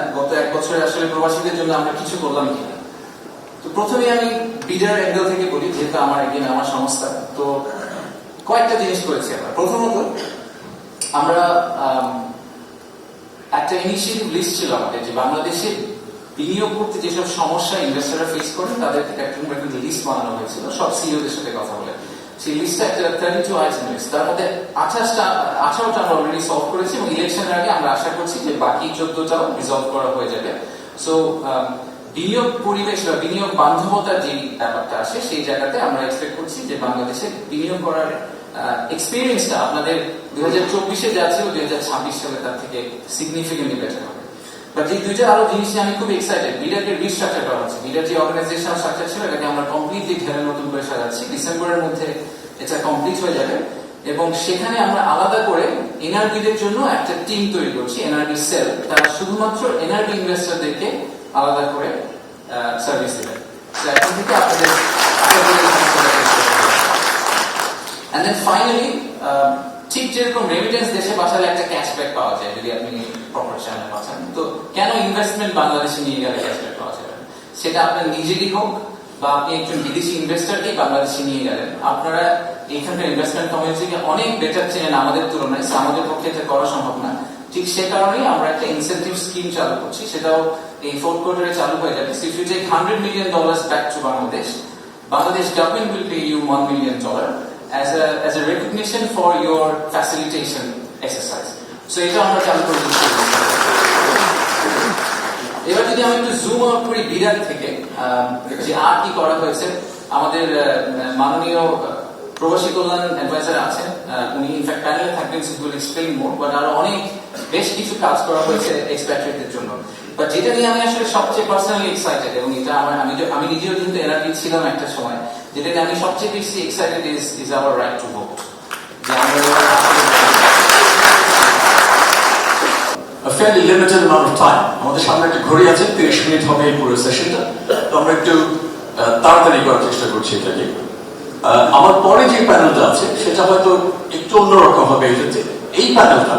গত এক বছরে আসলে প্রবাসীদের জন্য আমরা কিছু করলাম তো প্রথমে আমি বিডার অ্যাঙ্গেল থেকে বলি যেহেতু আমার একদিন আমার সংস্থা। তো কয়েকটা জিনিস করেছি আমরা। প্রথমত আমরা আম, একটা ইনিশিয়েটিভ লিস্ট ছিল আমাদের যে বাংলাদেশে বিনিয়োগ করতে যেসব সমস্যা ইনভেস্টররা ফেস করেন তাদের একটা লিস্ট বানানো হয়েছিল। সব সিইওদের সাথে কথা বলে। সেই লিস্টটা টু আইটেম লিস্ট তার মধ্যে আঠাশটা, আঠারোটা আমরা অলরেডি সলভ করেছি এবং ইলেকশনের আগে আমরা আশা করছি যে বাকি চোদ্দটাও রিজলভ করা হয়ে যাবে। সো বিনিয়োগ পরিবেশ বা বিনিয়োগ বান্ধবতার যে ব্যাপারটা আসে, সেই জায়গাতে আমরা এক্সপেক্ট করছি যে বাংলাদেশে বিনিয়োগ করার এক্সপিরিয়েন্সটা আপনাদের দুই হাজার চব্বিশে যা ছিল, দুই হাজার ছাব্বিশ সালে তার থেকে সিগনিফিকেন্টলি বেটার বাট এই দুইটা আরও জিনিস আমি খুব এক্সাইটেড রিস্ট্রাকচার করা হচ্ছে। যে অর্গানাইজেশন স্ট্রাকচার ছিল এটাকে আমরা কমপ্লিটলি নতুন করে সাজাচ্ছি। ডিসেম্বরের মধ্যে এটা কমপ্লিট হয়ে যাবে। এবং সেখানে আমরা আলাদা করে এনআরবিদের জন্য একটা টিম তৈরি করছি সেল তারা শুধুমাত্র ইনভেস্টরদেরকে আলাদা করে সার্ভিস দেবে। এখন থেকে আপনাদের um, ঠিক যেরকম রেমিটেন্স দেশে পাঠালে একটা ক্যাশব্যাক পাওয়া যায় যদি আপনি প্রপার চ্যানেলে পাঠান তো কেন ইনভেস্টমেন্ট বাংলাদেশে নিয়ে গেলে ক্যাশব্যাক পাওয়া যাবে সেটা আপনার নিজেরই হোক বা আপনি একজন বিদেশি ইনভেস্টরকে বাংলাদেশে নিয়ে গেলেন। আপনারা এখানকার ইনভেস্টমেন্ট কমিউনিটিকে অনেক বেটার চেনেন আমাদের তুলনায়। আমাদের পক্ষে এটা করা সম্ভব না। ঠিক সে কারণেই আমরা একটা ইনসেন্টিভ স্কিম চালু করছি। সেটাও এই ফোর্থ কোয়ার্টারে চালু হয়ে যাবে। If you take hundred million dollar back to Bangladesh Bangladesh government will pay you one million dollar as a as a recognition for your facilitation So, এটা আমরা চালু করে এবার যদি আমি একটু জুম আউট করি বিরাট থেকে যে আর কি করা হয়েছে, আমাদের মাননীয় প্রবাসী কল্যাণ অ্যাডভাইজার আছেন উনি ইনফ্যাক্ট প্যানেলে থাকবেন উইল এক্সপ্লেইন মোর বাট আরও অনেক বেশ কিছু কাজ করা হয়েছে এক্সপ্যাট্রিয়েটদের জন্য। বাট যেটা নিয়ে আমি আসলে সবচেয়ে পার্সোনালি এক্সাইটেড এবং এটা আমার, আমি আমি নিজেও কিন্তু এনআরপি ছিলাম একটা সময় যেটা নিয়ে আমি সবচেয়ে বেশি excited is is our right to vote যে আমরা fairly limited amount of time. আমাদের সামনে একটা ঘড়ি আছে, তিরিশ মিনিট হবে এই পুরো সেশনটা তো আমরা একটু তাড়াতাড়ি করার চেষ্টা করছি এটাকে। আমার পরে যে প্যানেলটা আছে, সেটা হয়তো একটু অন্যরকম হবে এটাতে এই প্যানেলটা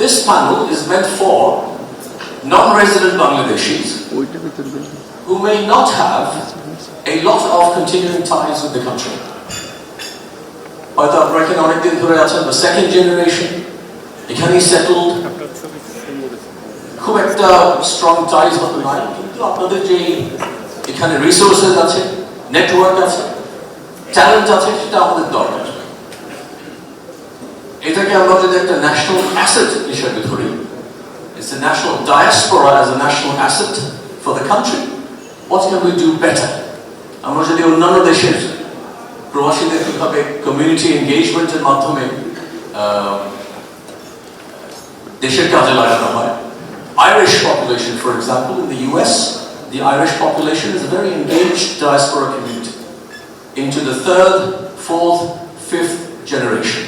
this panel is meant for non-resident Bangladeshis who may not have a lot of continuing ties with the country. হয়তো আপনারা এখানে অনেকদিন ধরে আছেন the second generation, এখানেই settled খুব একটা স্ট্রং টাইজ হতে নাই কিন্তু আপনাদের যে এখানে রিসোর্সেস আছে নেটওয়ার্ক আছে ট্যালেন্ট আছে, সেটা আমাদের দরকার এটাকে আমরা যদি একটা ন্যাশনাল অ্যাসেট হিসেবে ধরি, It's the national diaspora as a national asset for the country. What can we do better? আমরা যদি অন্যান্য দেশের প্রবাসীদের কীভাবে কমিউনিটি এনগেজমেন্টের মাধ্যমে দেশের কাজে লাগানো হয় Irish population, for example, in the US, the Irish population is a very engaged diaspora community into the third, fourth, fifth generation.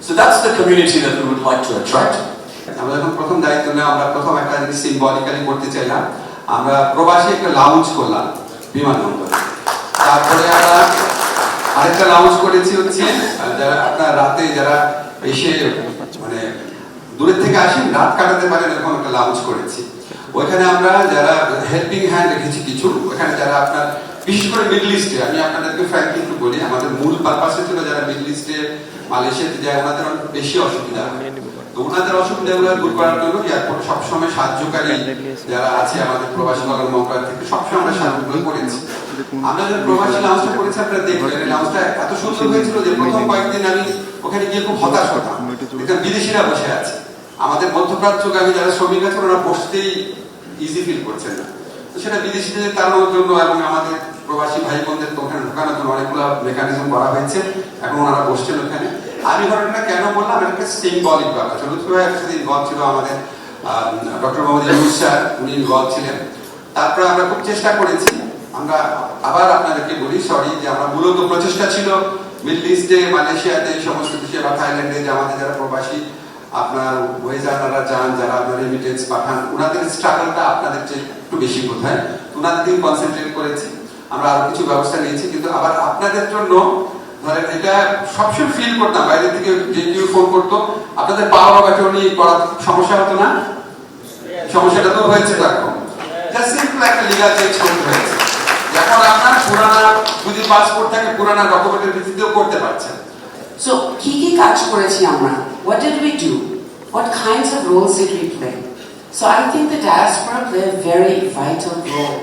So that's the community that we would like to attract. আমরা যখন প্রথম দায়িত্ব নেওয়া আমরা প্রথম একটা জিনিস symbolically করতে চাইলাম আমরা প্রবাসী একটা লাউঞ্জ করলাম বিমানবন্দরে তারপরে আমরা আরেকটা লাউঞ্জ করেছি হচ্ছে আহ, যারা আপনার রাতে যারা এসে মানে দূরের থেকে আসেন রাত কাটাতে পারেন এরকম একটা লাউঞ্জ করেছি। ওইখানে আমরা যারা হেল্পিং হ্যান্ড রেখেছি কিছু ওখানে যারা আপনার, বিশেষ করে মিডল ইস্টে আমি আপনাদেরকে ফ্র্যাঙ্কলি একটু বলি, আমাদের মূল পারপাসে ছিল যারা মিডল ইস্টে মালয়েশিয়াতে যায়, ওনাদের অনেক বেশি অসুবিধা। তো ওনাদের অসুবিধাগুলো দূর করার জন্য এয়ারপোর্ট সবসময় সাহায্যকারী যারা আছে আমাদের প্রবাসী কল্যাণ মন্ত্রণালয় থেকে সবসময় আমরা সাহায্যগুলো করেছি। আমরা যে প্রবাসী লাউঞ্জটা করেছি, আপনারা দেখলেন, এই লাউঞ্জটা এত সুন্দর হয়েছিল যে প্রথম কয়েকদিন আমি ওখানে গিয়ে খুব হতাশ হতাম। বিদেশিরা বসে আছে। আমাদের মধ্যপ্রাচ্যগামী যারা শ্রমিক আছে ওরা বসতেই ইজি ফিল করছেন না। তো সেটা বিদেশিদের তাড়ানোর জন্য এবং আমাদের প্রবাসী ভাই বোনদের ওখানে ঢোকানোর জন্য অনেকগুলো মেকানিজম করা হয়েছে, এখন ওনারা বসছেন ওখানে। আমি ঘটনাটা কেন বললাম? এটা সিম্বলিক ব্যাপার। লুৎফি ভাই একসাথে ইনভলভ ছিল আমাদের ডক্টর মোহাম্মদ ইউনুস স্যার, উনি ইনভলভ ছিলেন। তারপরে আমরা খুব চেষ্টা করেছি। আমরা আবার আপনাদেরকে বলি সরি যে আমরা মূলত প্রচেষ্টা ছিল মিডল ইস্টে, মালয়েশিয়াতে এই সমস্ত দেশে বা থাইল্যান্ডে যে আমাদের যারা প্রবাসী আপনার ওয়েজাররা যান যারা আপনার রেমিটেন্স পাঠান ওনাদের স্ট্রাগলটা আপনাদের চেয়ে একটু বেশি কোথায় ওনাদের দিন কনসেন্ট্রেট করেছি। আমরা আরও কিছু ব্যবস্থা নিয়েছি কিন্তু আবার আপনাদের জন্য ধরেন এটা সবসময় ফিল করতাম বাইরে থেকে যে কেউ ফোন করতো আপনাদের পাওয়া বাবা কেউ নিয়ে করার সমস্যা হতো না? সমস্যাটা তো হয়েছে দেখো সিম্পল একটা লিগাল চেঞ্জ করতে হয়েছে। এখন আপনার পুরানা যদি পাসপোর্ট থাকে পুরানা ডকুমেন্টের ভিত্তিতেও করতে পারছেন। So, কি কি কাজ করেছি আমরা? What did we do? What kinds of roles did we play? So, I think the diaspora played a very vital role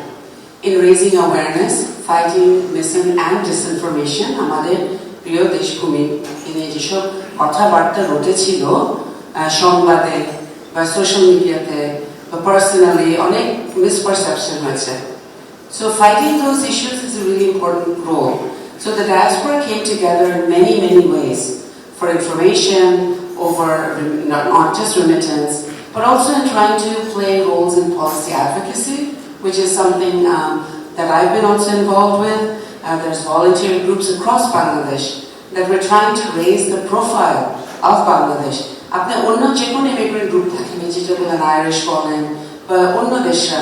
in raising awareness, fighting misin and disinformation. আমাদের প্রিয় দেশভূমি তিনি যেসব কথাবার্তা রটেছিল আহ, সংবাদে বা সোশ্যাল মিডিয়াতে বা পার্সোনালি অনেক মিসপারসেপশন হয়েছে So fighting those issues is a really important role. So the diaspora came together in many, many ways for information, over not, not just remittance, but also in trying to play roles in policy advocacy, which is something um, that I've been also involved with. Uh, there's volunteer groups across Bangladesh that we're trying to raise the profile of Bangladesh. আপনি অন্য যে কোনো immigrant group থাকেন এই যেটা বলেন Irish বলেন বা অন্য দেশরা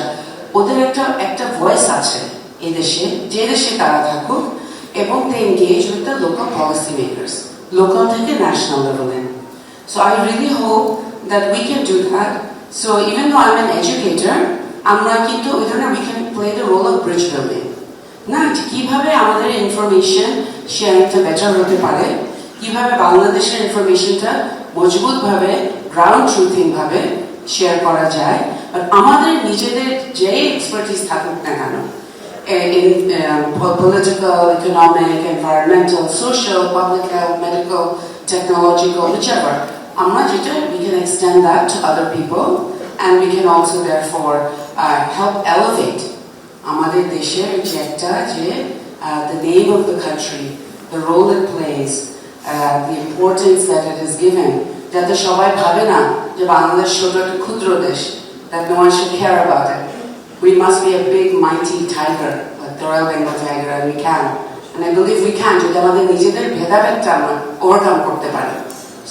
ওদের একটা একটা ভয়েস আছে এই দেশে যে দেশে তারা থাকুক এবং they engage with the local policy makers, local থেকে national level in. So I really hope that we can do that. So even though I'm an educator, আমরা কিন্তু ওই ধরনের we can play the role of bridge building. না কীভাবে আমাদের information শেয়ারিংটা better হতে পারে কীভাবে বাংলাদেশের ইনফরমেশনটা মজবুত ভাবে গ্রাউন্ড ট্রুথিং ভাবে শেয়ার করা যায় আর আমাদের নিজেদের যে এক্সপার্টিস থাকুক না কেন in um, political, economic, environmental, social, public health, medical, technological, whichever. আমরা যেটা we can extend that to other people and we can also therefore uh, help elevate আমাদের দেশের যে একটা যে uh, the name of the country, the role it plays, uh, the importance that it is given, যাতে সবাই ভাবে না যে বাংলাদেশ ছোট একটা ক্ষুদ্র দেশ, that no one should care about it. We must be a big mighty tiger, like the Royal Bengal tiger, and we can. And I believe we can, যদি আমাদের নিজেদের ভেদাভেদটা আমরা overcome করতে পারি.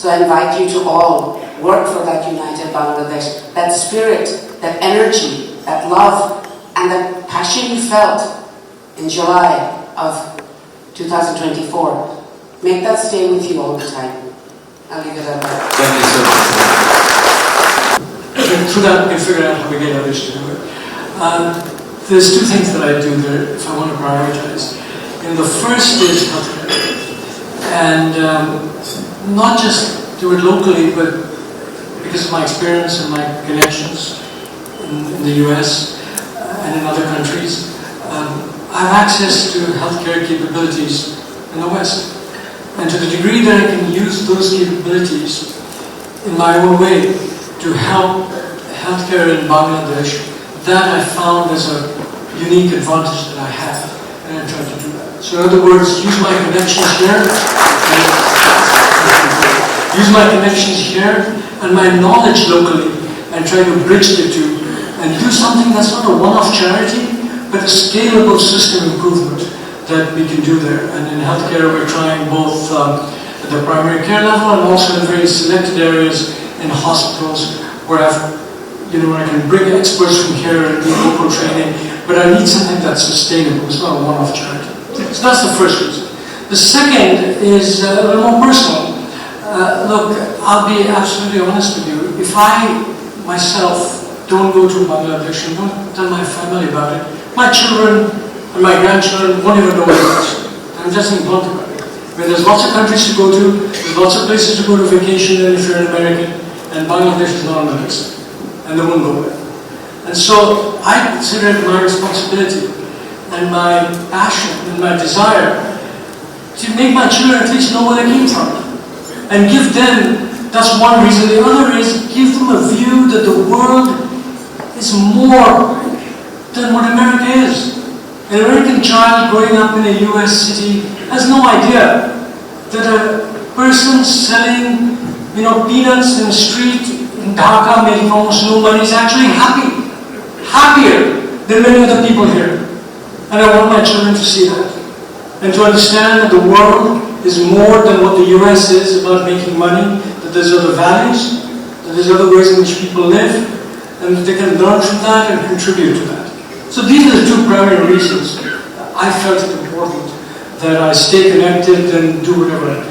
So I invite you to all work for that united Bangladesh, that spirit, that energy, that love, and that passion you felt in July of 2024. Make that stay with you all the time. I'll leave it at that. Thank you so much. And through that, we can figure out how we get others to do it. Um, there's two things that I do there if I want to prioritize. And the first is healthcare. And um, not just do it locally, but because of my experience and my connections in, in the US uh, and in other countries, um, I have access to healthcare capabilities in the West. And to the degree that I can use those capabilities in my own way to help healthcare in Bangladesh, that I found is a unique advantage that I have, and I try to do that. So in other words, use my connections here, use my connections here and my knowledge locally, and try to bridge the two, and do something that's not a one-off charity, but a scalable system improvement that we can do there. And in healthcare, we're trying both um, at the primary care level and also in very selected areas in hospitals where I've, you know, where I can bring experts from here and do local training, but I need something that's sustainable. It's not a one-off charity. So that's the first reason. The second is uh, a little more personal. Uh, look, I'll be absolutely honest with you. If I myself don't go to Bangladesh and don't tell my family about it, my children and my grandchildren won't even know what it. I'm just being blunt about it. I mean, there's lots of countries to go to, there's lots of places to go to vacation and if you're an American, and Bangladesh is not on the list. And they won't go there. And so I consider it my responsibility and my passion and my desire to make my children at least know where they came from. And give them, that's one reason. The other is give them a view that the world is more than what America is. An American child growing up in a US city has no idea that a person selling, you know, peanuts in the street in Dhaka making almost no money is actually happy. Happier than many other people here. And I want my children to see that. And to understand that the world is more than what the US is about making money, that there's other values, that there's other ways in which people live, and that they can learn from that and contribute to that. So these are the two primary reasons I felt it important that I stay connected and do whatever I can.